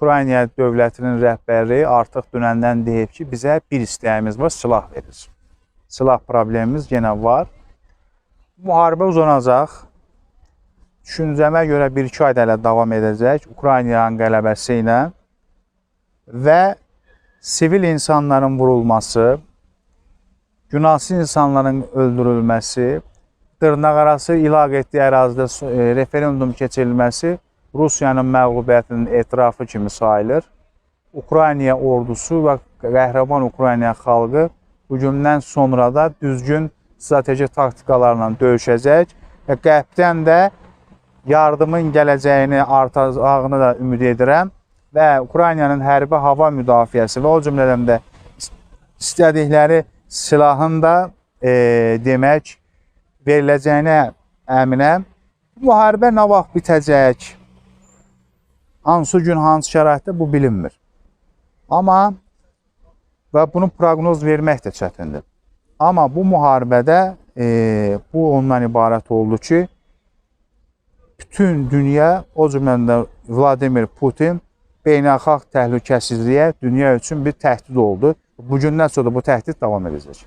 Ukrayna dövlətinin rəhbəri artıq dünəndən deyib ki, bizə bir istəyimiz var, silah verir. Silah problemimiz yenə var. Müharibə uzanacaq. Düşüncəmə görə 1-2 ay da hələ davam edəcək Ukraynanın qələbəsi ilə və sivil insanların vurulması, günahsız insanların öldürülməsi, dırnaqarası ilaq etdiyi ərazidə e, referendum keçirilməsi Rusiyanın məğlubiyyətinin etirafı kimi sayılır. Ukrayna ordusu və qəhrəman Ukrayna xalqı gündən sonra da düzgün strateji taktikalarla döyüşəcək və qərbdən də yardımın gələcəyini artacağını da ümid edirəm və Ukraynanın hərbi hava müdafiəsi və o cümlədən də istədikləri silahın da e, demək veriləcəyinə əminəm. Müharibə nə vaxt bitəcək? Hansı gün, hansı şəraitdə bu bilinmir. Amma və bunu proqnoz vermək də çətindir. Amma bu müharibədə e, bu ondan ibarət oldu ki, bütün dünya, o cümlədən də Vladimir Putin beynəlxalq təhlükəsizliyə dünya üçün bir təhdid oldu. Bu gündən sonra bu təhdid davam edəcək.